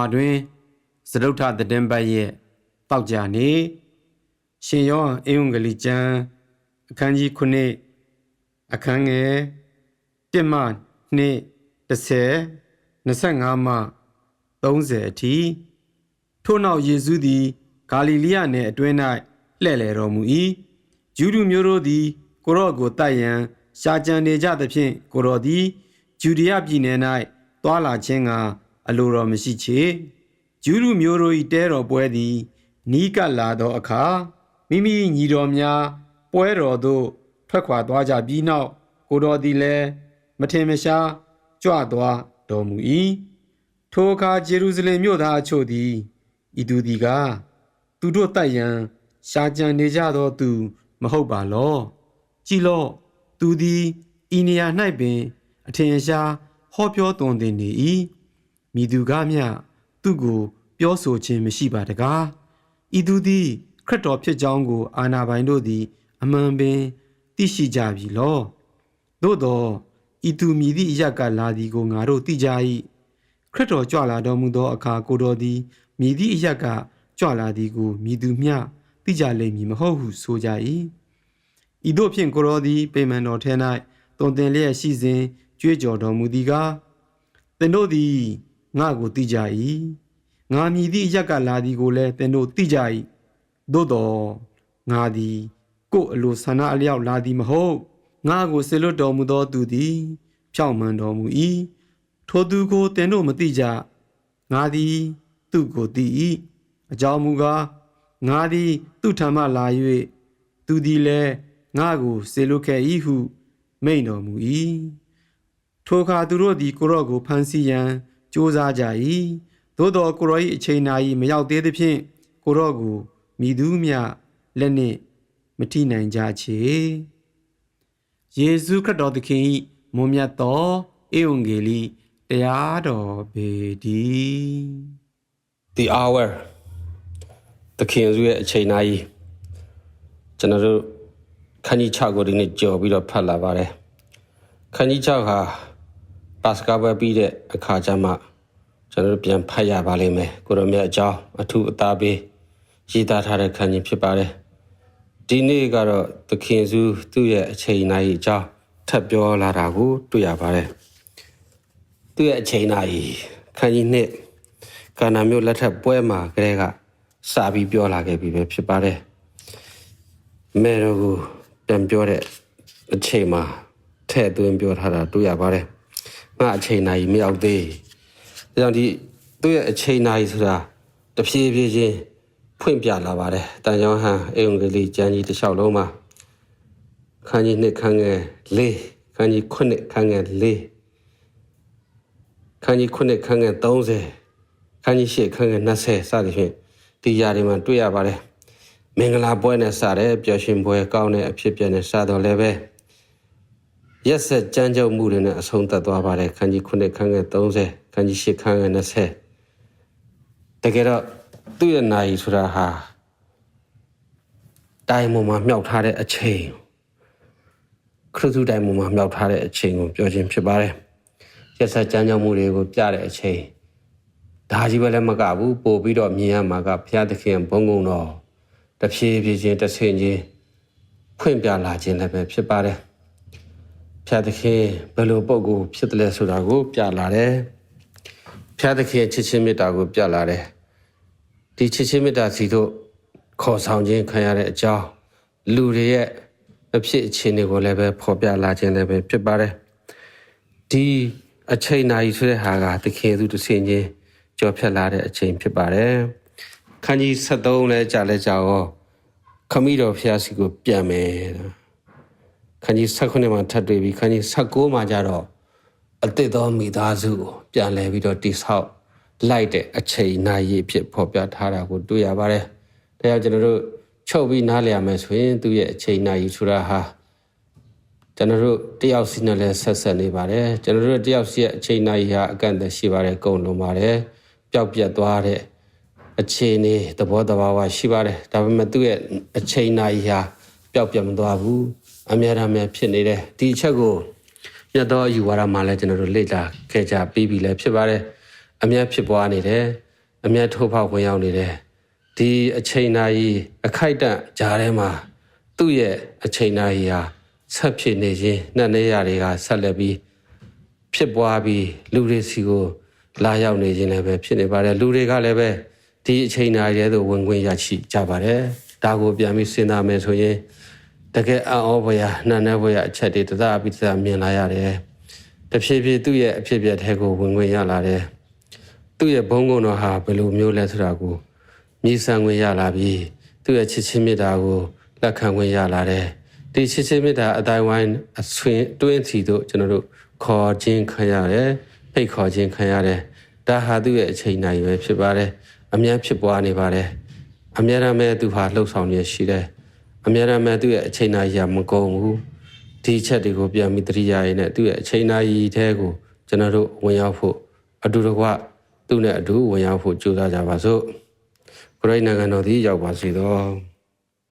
ဘာတွင်သရုတ်ထသတင်ပတ်ရဲ့တောက်ကြနေရှင်ယောဟန်အယုံဂလိကျမ်းအခန်းကြီး9အခန်းငယ်1မှ2 10 25မှ30အထိထို့နောက်ယေရှုသည်ဂါလိလိယနယ်အတွင်း၌လှည့်လည်တော်မူ၏ဂျူးလူမျိုးတို့သည်ကိုရော့ကိုတိုက်ရန်ရှာကြံနေကြသဖြင့်ကိုရော့သည်ဂျူဒိယပြည်နယ်၌တွာလာခြင်းက အလိုတော်မရှိချေဂျူးလူမျိုးတို့၏တဲတော်ပွဲသည်နီးကပ်လာသောအခါမိမိညီတော်များပွဲတော်သို့ထွက်ခွာသွားကြပြီးနောက်ကိုတော်သည်လည်းမထင်မရှားကြွသွားတော်မူ၏ထိုအခါဂျေရုရှလင်မြို့သားအချို့သည်ဤသူသည်ကသူတို့တိုက်ရန်ရှာကြံနေကြသောသူမဟုတ်ပါလောကြည်လော့သူသည်ဤနေရာ၌ပင် အထင်ရှားဟောပြောသွန်သင်နေ၏ မိသူကမျှသူကိုပြောဆိုခြင်းမရှိပါတကားဤသူသည်ခရစ်တော်ဖြစ်ကြောင်းကိုအာနာပိုင်တို့သည် အမှန်ပင်သိရှိကြပြီလောသို့သောဤသူမြည်သည့်အရက်ကလာသည်ကိုငါတို့သိကြ၏ခရစ်တော်ကြွလာတော်မူသောအခါကိုတော်သည်မြည်သည့်အရက်ကကြွလာသည်ကိုမြည်သူမျှသိကြလိမ့်မည်မဟုတ်ဟုဆိုကြ၏ဤသို့ဖြင့်ကိုတော်သည်ပေမန်တော်ထဲ၌တုန်တင်လျက်ရှိစဉ်ကြွေးကြော်တော်မူသည်ကားသင်တို့သည် ငါ့ကိုသိကြ၏ငါမြည်သည့်အရက်ကလာသည်ကိုလည်းသင်တို့သိကြ၏သို့တော်ငါသည်ကို့အလိုဆန္ဒအလျောက်လာသည်မဟုတ်ငါကိုဆေလွတ်တော်မူသောသူသည် ဖြောင့်မှန်တော်မူ၏ထိုသူကိုသင်တို့မသိကြငါသည် သူ့ကိုသိ၏အကြောင်းမူကားငါသည် သူ့ထံမှလာ၍သူသည်လည်းငါကိုဆေလွတ်ခဲ့၏ဟု မိန့်တော်မူ၏ထိုအခါသူတို့သည်ကိုရော့ကိုဖမ်းဆီးရန် ကြိုးစားကြ၏သို့တော်ကိုရော့၏အချိန်နာ၏မရောက်သေးသဖြင့်ကိုရော့ကိုမိသူမျှလက်နှင့်မထိနိုင်ကြချေယေရှုခရစ်တော်သခင်၏မွန်မြတ်သောဧဝံဂေလိတရားတော်ပေတည်း the hour တခင်စုရဲ့အချိန်နာရီကျွန်တော်တို့ခန်းကြီး6ကိုဒီနေ့ကြော်ပြီးတော့ဖတ်လာပါတယ်ခန်းကြီး6ဟာ ပါစကာပွဲပြီးတဲ့အခါကျမှကျွန်တော်တို့ပြန်ဖတ်ရပါလိမ့်မယ်ကိုရမြတ်အကြောင်းအထူးအသားပေးရေးသားထားတဲ့ခန်းကြီးဖြစ်ပါတယ်ဒီနေ့ကတော့သခင်စုသူ့ရဲ့အချိန်နာရီအကြောင်းထပ်ပြောလာတာကိုတွေ့ရပါတယ်သူ့ရဲ့အချိန်နာရီခန်းကြီးနှစ်ကာနာမျိုးလက်ထက်ပွဲမှာကလေးကစာပြီးပြောလာခဲ့ပြီပဲဖြစ်ပါတယ်မဲတော်ကိုပြန်ပြောတဲ့အချိန်မှာထဲ့သွင်းပြောထားတာတွေ့ရပါတယ် ငါအချိန်နာရီမရောက်သေးဒါကြောင့်ဒီသူ့ရဲ့အချိန်နာရီဆိုတာတဖြည်းဖြည်းချင်းဖွင့်ပြလာပါတယ်တန်ယောဟန်အေုံဂလိကျမ်းကြီးတစ်လျှောက်လုံးမှာခန်းကြီးနှစ်ခန်းငယ်၄ခန်းကြီးခုနှစ်ခန်းငယ်၄ခန်းကြီးခုနှစ်ခန်းငယ်30ခန်းကြီးရှစ်ခန်းငယ်20စသဖြင့်ဒီຢာတွေမှာတွေ့ရပါတယ်မင်္ဂလာပွဲနဲ့စတဲ့ပျော်ရွှင်ပွဲကောင်းတဲ့အဖြစ်ပြက်နဲ့စတော့လည်းပဲ ရက်ဆက်ကြမ်းကြုတ်မှုတွေနဲ့အဆုံးသတ်သွားပါတယ်ခန်းကြီးခုနှစ်ခန်းငယ်30ခန်းကြီးရှစ်ခန်းငယ်20တကယ်တော့သူ့ရဲ့နိုင်ဆိုတာဟာတိုင်ပေါ်မှာမြောက်ထားတဲ့အချိန်ခရစ်သူတိုင်ပေါ်မှာမြောက်ထားတဲ့အချိန်ကိုပြောခြင်းဖြစ်ပါတယ်ရက်ဆက်ကြမ်းကြုတ်မှုတွေကိုပြတဲ့အချိန်ဒါကြီးပဲလည်းမကဘူးပို့ပြီးတော့မြင်ရမှာကဘုရားသခင်ဘုံကုံတော်တဖြည်းဖြည်းချင်းတစ်ဆင့်ချင်းဖွင့်ပြလာခြင်းလည်းပဲဖြစ်ပါတယ် ဘုရားသခင်ဘယ်လိုပုံကိုဖြစ်တယ်လဲဆိုတာကို ပြလာတယ်ဘုရားသခင်ချစ်ချင်းမေတ္တာကို ပြလာတယ်ဒီချစ်ချင်းမေတ္တာစီတို့ခေါ်ဆောင်ခြင်းခံရတဲ့အကြောင်းလူတွေရဲ့အဖြစ်အခြေအနေကိုလည်းပဲဖော်ပြလာခြင်းလည်းပဲဖြစ်ပါတယ်ဒီအချိန်နာရီဆိုတဲ့ဟာကတခင်သူတစ်ဆင့်ချင်းကြော်ဖြတ်လာတဲ့အချိန်ဖြစ်ပါတယ်ခန်းကြီး73လဲကြာလဲကြာရောခမီးတော်ဖျားစီကိုပြန်မယ် ခန်းကြီး79မှာထပ်တွေ့ပြီးခန်းကြီး79မှာကျတော့အတိတ်သောမိသားစုကိုပြန်လဲပြီးတော့တိဆောက်လိုက်တဲ့အချိန်နာရီဖြစ်ဖော်ပြထားတာကိုတွေ့ရပါတယ်ဒါကြောင့်ကျွန်တော်တို့ချုပ်ပြီးနားလည်ရမယ်ဆိုရင်သူ့ရဲ့အချိန်နာရီဆိုတာဟာကျွန်တော်တို့တယောက်စီနဲ့လည်းဆက်ဆက်နေပါတယ်ကျွန်တော်တို့တယောက်စီရဲ့အချိန်နာရီဟာအကန့်အသတ်ရှိပါတယ်ကုန်လုံးပါတယ်ပျောက်ပြတ်သွားတဲ့အခြေအနေသဘောတဘာဝရှိပါတယ်ဒါပေမဲ့သူ့ရဲ့အချိန်နာရီဟာပျောက်ပြတ်မသွားဘူး အများအားများဖြစ်နေတယ်ဒီအချက်ကိုမြတ်သောယူဝါဒမှာလည်းကျွန်တော်တို့လေ့လာခဲ့ကြပြီးပြီလည်းဖြစ်ပါတယ်အများဖြစ်ပွားနေတယ်အမျက်ထုတ်ဖောက်ဝင်ရောက်နေတယ်ဒီအချိန်နာရီအခိုက်အတန့်ဂျားထဲမှာသူ့ရဲ့အချိန်နာရီဟာဆက်ဖြစ်နေခြင်းနှစ်နေရာတွေကဆက်လက်ပြီးဖြစ်ပွားပြီးလူတွေစီကိုလာရောက်နေခြင်းလည်းပဲဖြစ်နေပါတယ်လူတွေကလည်းပဲဒီအချိန်နာရီရဲ့သို့ဝင်ခွင့်ရရှိကြပါတယ်ဒါကိုပြန်ပြီးစဉ်းစားမယ်ဆိုရင် တကယ်အံ့ဩဖွယ်ရာနှံ့နေဖွယ်ရာအချက်တွေတသအပိတသမြင်လာရတယ်တဖြည်းဖြည်းသူ့ရဲ့အဖြစ်အပျက်ထဲကိုဝင်ခွင့်ရလာတယ်သူ့ရဲ့ဘုံကုန်းတော်ဟာဘယ်လိုမျိုးလဲဆိုတာကိုမြည်ဆန်းခွင့်ရလာပြီးသူ့ရဲ့ချစ်ချင်းမေတ္တာကိုလက်ခံခွင့်ရလာတယ်ဒီချစ်ချင်းမေတ္တာအတိုင်းဝိုင်းအဆွင်တွင်းစီတို့ကျွန်တော်တို့ခေါ်ခြင်းခံရတယ်ဖိတ်ခေါ်ခြင်းခံရတယ်ဒါဟာသူ့ရဲ့အချိန်နိုင်ပဲဖြစ်ပါတယ်အများဖြစ်ပွားနေပါတယ်အများရမဲ့သူဟာလှုပ်ဆောင်နေရှိတယ် အများရမဲ့သူ့ရဲ့အချိန်နိုင်ရမကုန်ဘူးဒီချက်တွေကိုပြန်ပြီးတတိယရည်နဲ့သူ့ရဲ့အချိန်နိုင်ထဲကိုကျွန်တော်တို့ဝင်ရောက်ဖို့အတူတကွသူ့နဲ့အတူဝင်ရောက်ဖို့ကြိုးစားကြပါစို့ခရိုင်နိုင်ငံတော်သည်ရောက်ပါစေတော့